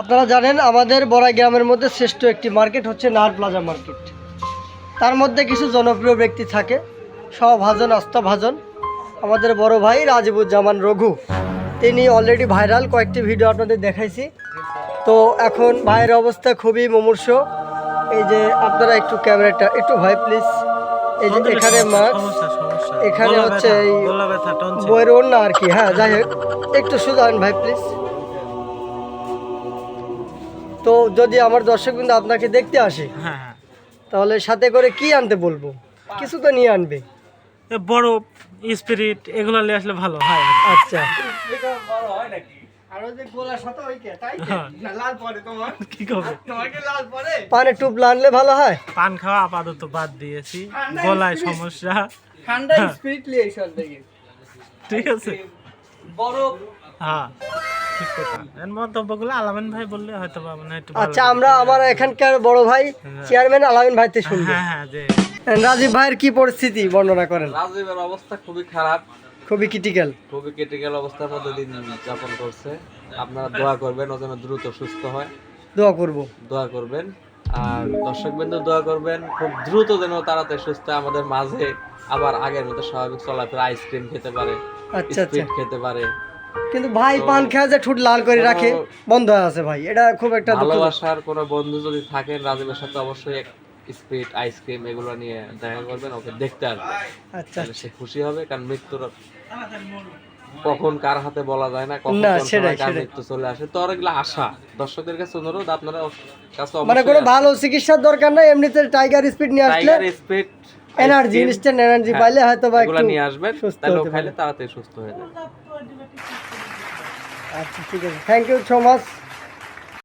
আপনারা জানেন আমাদের বড়াই গ্রামের মধ্যে শ্রেষ্ঠ একটি মার্কেট হচ্ছে নাহার প্লাজা মার্কেট। তার মধ্যে কিছু জনপ্রিয় ব্যক্তি থাকে সভাজন আস্থাভাজন। আমাদের বড় ভাই রাজিবুজ্জামান রঘু। তিনি অলরেডি ভাইরাল কয়েকটি ভিডিও আপনাদের দেখাইছি। তো এখন ভাইয়ের অবস্থা খুবই মুমূর্ষ। এই যে আপনারা একটু ক্যামেরাটা একটু ভাই প্লিজ এই যে এখানে সমস্যা এখানে হচ্ছে এই বইয়ের না আর কি। হ্যাঁ যাই হোক একটু সুজান ভাই প্লিজ তো যদি আমার দর্শক কিন্তু আপনাকে দেখতে আসে হ্যাঁ হ্যাঁ। তাহলে সাথে করে কি আনতে বলব? কিছু তো নিয়ে আনবে। এ বড় স্পিরিট এগুলো নিয়ে আসলে ভালো হয়। আচ্ছা। হ্যাঁ। পানে টুপ আনলে ভালো হয়? পান খাওয়া আপাতত বাদ দিয়েছি। গলায় সমস্যা। ঠান্ডা হ্যাঁ। স্পিরিট নিয়ে ঠিক আছে। বরফ। হ্যাঁ। ঠিক কথা। এর মন্তব্যগুলো আলামিন ভাই বললে হয়তো বা মানে একটু আচ্ছা আমরা আমার এখানকার বড় ভাই চেয়ারম্যান আলামিন ভাইতে শুনব। হ্যাঁ হ্যাঁ যে রাজীব ভাইয়ের কি পরিস্থিতি বর্ণনা করেন? রাজীবের অবস্থা খুবই খারাপ। খুবই ক্রিটিক্যাল খুবই ক্রিটিক্যাল অবস্থার মধ্যে দিন যাপন করছে। আপনারা দোয়া করবেন ও যেন দ্রুত সুস্থ হয়। দোয়া করব। দোয়া করবেন। আর দর্শক বিন্দু দোয়া করবেন খুব দ্রুত যেন তাড়াতাড়ি সুস্থ হয়, আমাদের মাঝে আবার আগের মতো স্বাভাবিক চলাফেরা আইসক্রিম খেতে পারে আচ্ছা আচ্ছা। খেতে পারে। কিন্তু ভাই পান খেয়ে যে ঠুট লাল করে রাখে বন্ধ হয়ে আছে ভাই। এটা খুব একটা ভালোবাসার কোনো বন্ধু যদি থাকেন রাজীবের সাথে অবশ্যই এক স্পিড আইসক্রিম এগুলো নিয়ে দেখা করবেন ওকে দেখতে আসবেন। আচ্ছা। সে খুশি হবে কারণ মৃত্যুর কখন কার হাতে বলা যায় না কখন কার। মৃত্যু চলে আসে। তো এগুলো আশা। দর্শকদের কাছে অনুরোধ আপনারা কাছে মানে কোনো ভালো চিকিৎসার দরকার নাই এমনিতে টাইগার স্পিড নিয়ে আসলে Tiger Speed energy instant energy পাইলে হয়তো বা এগুলো একটু নিয়ে আসবেন তাহলে খাইলে তাড়াতাড়ি সুস্থ হয়ে যাবে। আচ্ছা ঠিক আছে। Thank you so much